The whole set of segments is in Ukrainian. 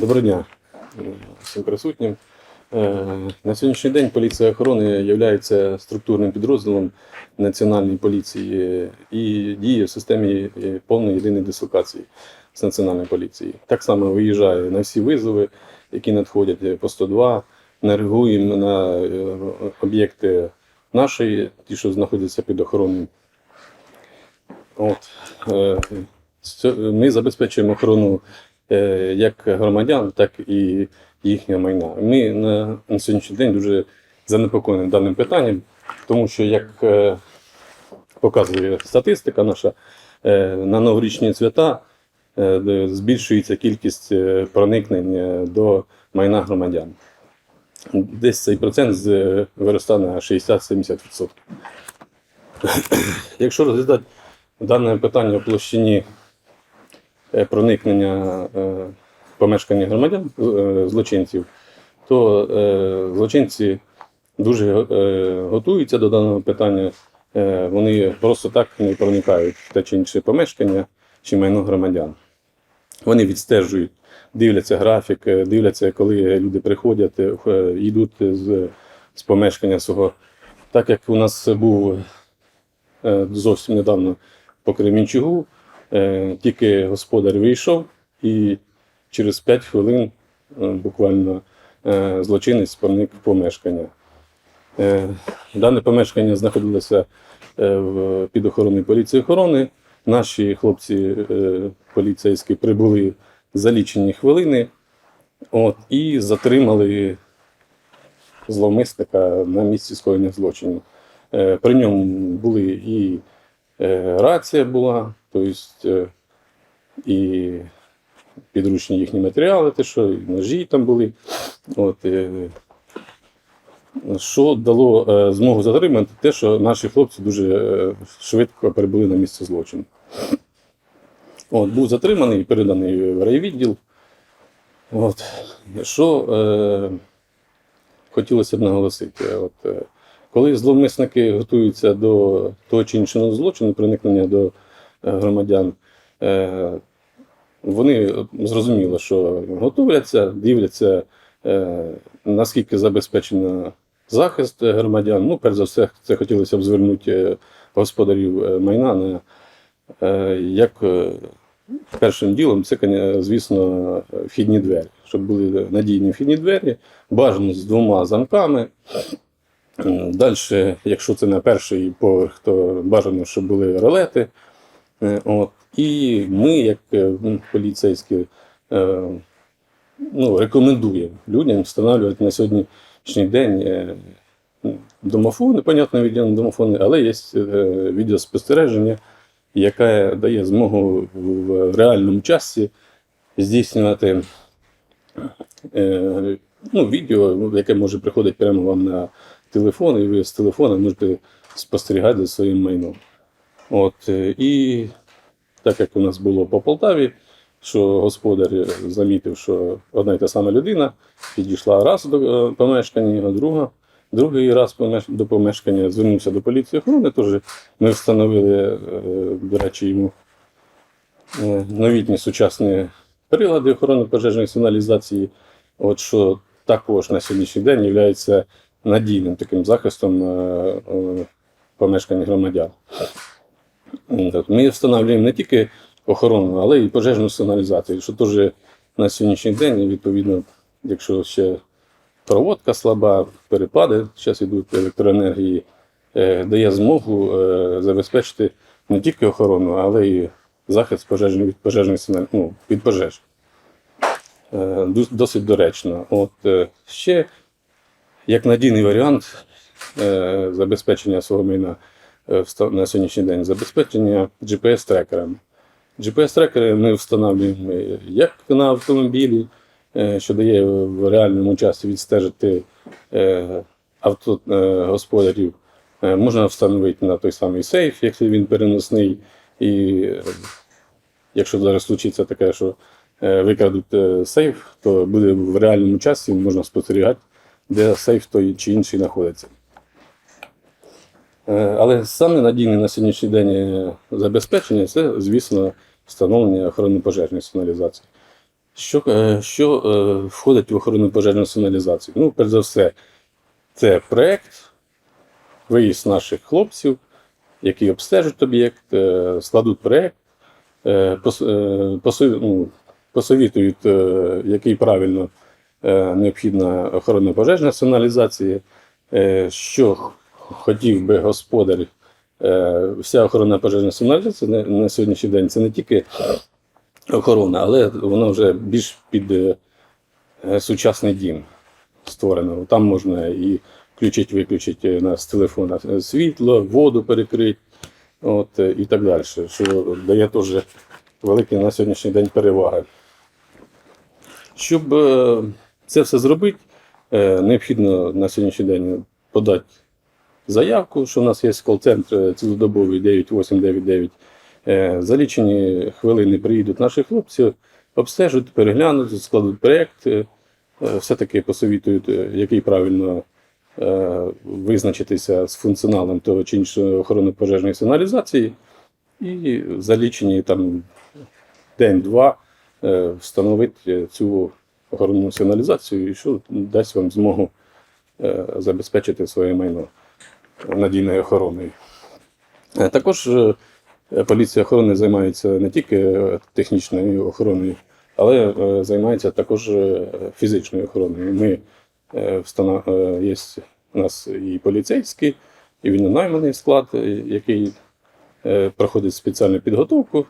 Доброго дня всім присутнім. Е, На сьогоднішній день поліція охорони є структурним підрозділом Національної поліції і діє в системі е, повної єдиної дислокації з Національної поліції. Так само виїжджає на всі визови, які надходять е, по 102, не реагуємо на об'єкти нашої, ті, що знаходяться під охороною. От. Ми забезпечуємо охорону як громадян, так і їхнього майна. Ми на, на сьогоднішній день дуже занепокоєні даним питанням, тому що, як е, показує статистика наша, е, на новорічні свята е, збільшується кількість е, проникнень е, до майна громадян. Десь цей процент виростає на 60-70%. Якщо розглядати дане питання в площині е, проникнення е, помешкання громадян, е, злочинців, то е, злочинці дуже е, готуються до даного питання. Е, Вони просто так не проникають в те чи інше помешкання чи майно громадян. Вони відстежують, дивляться графік, е, дивляться, коли люди приходять, е, е, йдуть з, з помешкання свого. Так як у нас був е, зовсім недавно по Кремінчугу, е, тільки господар вийшов, і через 5 хвилин е, буквально е, злочинець проник помешкання. Е, Дане помешкання знаходилося е, під охороною поліції охорони. Наші хлопці е, поліцейські прибули за лічені хвилини от, і затримали зловмисника на місці скоєння злочину. Е, При ньому були і е, рація була, тобто е, і підручні їхні матеріали, те, що і ножі там були. От, е, що дало е, змогу затримати, те, що наші хлопці дуже е, швидко прибули на місце злочину. От, був затриманий переданий в райвідділ. От, що е, хотілося б наголосити. От, е, коли зловмисники готуються до того чи іншого злочину, проникнення до е, громадян, е, вони зрозуміло, що готуються, дивляться, е, наскільки забезпечено захист громадян. Ну, перш за все, це хотілося б звернути е, господарів е, майна на е, як е, першим ділом, це, звісно, вхідні двері, щоб були надійні вхідні двері, бажано з двома замками. Далі, якщо це на перший поверх, то бажано, щоб були ролети. Е, От. І ми, як е, поліцейські, е, ну, рекомендуємо людям встановлювати на сьогоднішній день е, домофони, понятно, відділені домофони, але є е, відеоспостереження, яке дає змогу в реальному часі здійснювати е, ну, відео, яке може приходити прямо вам на телефон, і ви з телефона можете спостерігати за своїм майном. От, е, і так як у нас було по Полтаві, що господар замітив, що одна й та сама людина підійшла раз до е, помешкання, друга, другий раз до помешкання звернувся до поліції охорони. Теж ми встановили, е, до речі, йому новітні сучасні прилади охорони пожежної сигналізації, от що також на сьогоднішній день є надійним таким захистом е, е, помешкань громадян. Ми встановлюємо не тільки охорону, але й пожежну сигналізацію, що теж на сьогоднішній день, відповідно, якщо ще проводка слаба, перепади зараз йдуть електроенергії, е, дає змогу забезпечити не тільки охорону, але й захист пожежної від пожежної сигналі- ну, від пожеж. Досить доречно. От ще як надійний варіант е, забезпечення свого майна е, на сьогоднішній день забезпечення GPS-трекерами. GPS-трекери ми встановлюємо як на автомобілі, е, що дає в реальному часі відстежити авто господарів. Е, Можна встановити на той самий сейф, якщо він переносний. І якщо зараз случиться таке, що викрадуть сейф, то буде в реальному часі можна спостерігати, де сейф той чи інший знаходиться. Е, Але саме надійне на сьогоднішній день е, забезпечення це, звісно, встановлення охорони пожежної сигналізації. Що, е, що входить в охорону пожежну сигналізацію? Ну, перш за все, це проєкт, виїзд наших хлопців, які обстежать об'єкт, складуть проєкт, ну, посовітують, який правильно необхідна охоронна пожежна сигналізація, е, що хотів би господар. Е, Вся охоронна пожежна сигналізація на, сьогоднішній день це не тільки охорона, але воно вже більш під е, е, сучасний дім створено. Там можна і включити, виключити з телефона е, світло, воду перекрити, от, е, і так далі, що дає теж великі на сьогоднішній день переваги. Щоб е, це все зробити, е, необхідно на сьогоднішній день подати заявку, що в нас є кол-центр цілодобовий 9899. Е, За лічені хвилини приїдуть наші хлопці, обстежать, переглянуть, складуть проєкт, е, все-таки посовітують, який правильно визначитися з функціоналом того чи іншого охоронно-пожежної сигналізації. І за лічені там день-два встановити цю охоронну сигналізацію, і що дасть вам змогу е, забезпечити своє майно надійною охороною. Е, Також е, поліція охорони займається не тільки технічною охороною, але займається також фізичною охороною. Ми є у нас і поліцейський, і вільнонайманий склад, е, який проходить спеціальну підготовку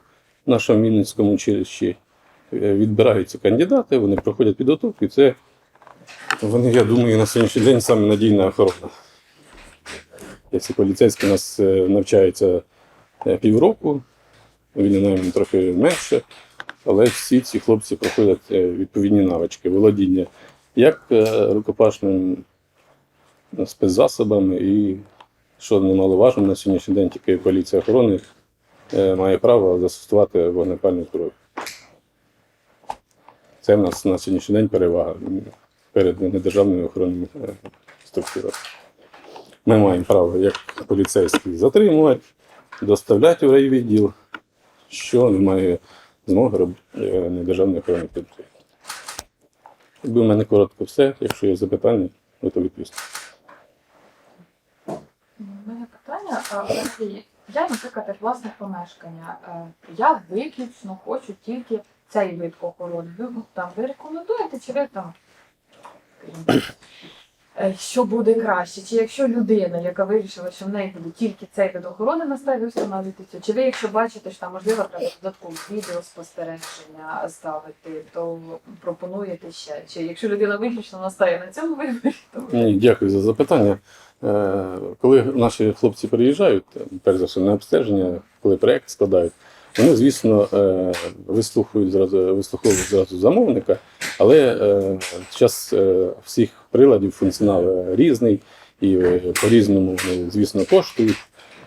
в нашому Вінницькому училищі. Е, Відбираються кандидати, вони проходять підготовку, і це вони, я думаю, на сьогоднішній день саме надійна охорона. Якщо поліцейський у нас е, навчається е, півроку, він трохи менше, але всі ці хлопці проходять відповідні навички, володіння як рукопашним спецзасобами, і, що немаловажно, на сьогоднішній день тільки поліція охорони має право застосувати вогнепальну зброю. Це в нас на сьогоднішній день перевага перед недержавними охоронними е, структурами. Ми маємо право як поліцейських затримувати, доставляти у райвідділ, що не має змоги робити е, недержавний охоронний підприємство. Якби в мене коротко все, якщо є запитання, готові відповісти. У мене питання. Я, наприклад, як власник помешкання. е, Я виключно хочу тільки цей вид охорони. Ви там ви рекомендуєте, чи ви там, е, що буде краще? Чи якщо людина, яка вирішила, що в неї буде тільки цей вид охорони, настає встановлюєте це? Чи ви, якщо бачите, що там можливо треба додатково відеоспостереження ставити, то пропонуєте ще? Чи якщо людина виключно настає на цьому виборі, то Ні, дякую за запитання. Е, Коли наші хлопці приїжджають, перш за все на обстеження, коли проєкт складають, вони, звісно, е, вислухають зразу, вислуховують зразу замовника, але час всіх приладів функціонал е, різний і е, по-різному вони, звісно, коштують.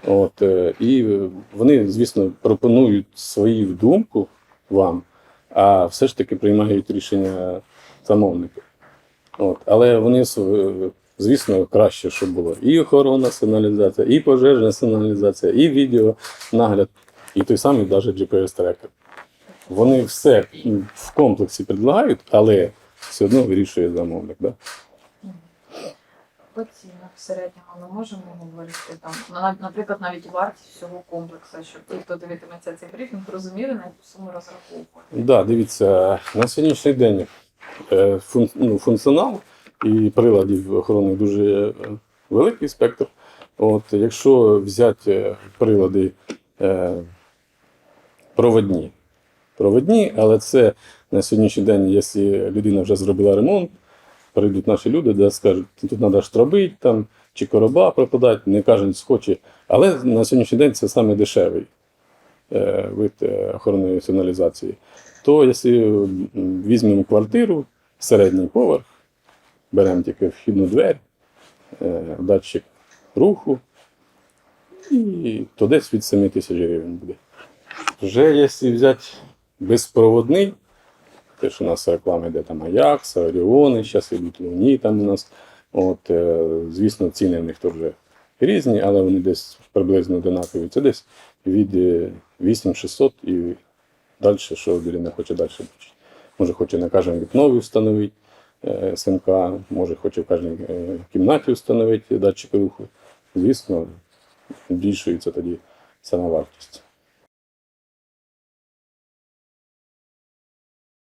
От, е, і е, вони, звісно, пропонують свою думку вам, а все ж таки приймають рішення замовники. От, але вони, е, звісно, краще, щоб було і охоронна сигналізація, і пожежна сигналізація, і відеонагляд, і той самий навіть GPS-трекер. Вони все в комплексі предлагають, але все одно вирішує замовник. Да? По цінах в середньому ми можемо говорити там, наприклад, навіть вартість всього комплексу, щоб ті, хто дивитиметься цей брифінг, розуміли, на яку суму розраховувати. Да, дивіться, на сьогоднішній день е, ну, функціонал і приладів охорони дуже е, великий спектр. От, якщо взяти е, прилади проводні, проводні, але це на сьогоднішній день, якщо людина вже зробила ремонт, прийдуть наші люди, де скажуть, тут треба штробити там, чи короба пропадати, не кожен схоче. Але на сьогоднішній день це саме дешевий е, вид е, охоронної сигналізації. То якщо візьмемо квартиру, середній поверх, беремо тільки вхідну двері, е, датчик руху, і то десь від 7 тисяч гривень буде. Вже якщо взяти безпроводний, те, що у нас реклама йде там Аякс, Оріони, зараз йдуть Луні там у нас. От, е, звісно, ціни в них теж різні, але вони десь приблизно одинакові. Це десь від е, 8600 і далі, що людина хоче далі бачити. може хоче на кожному вікнові встановити е, СМК, може хоче в кожній е, кімнаті встановити датчик руху. Звісно, збільшується тоді сама вартість.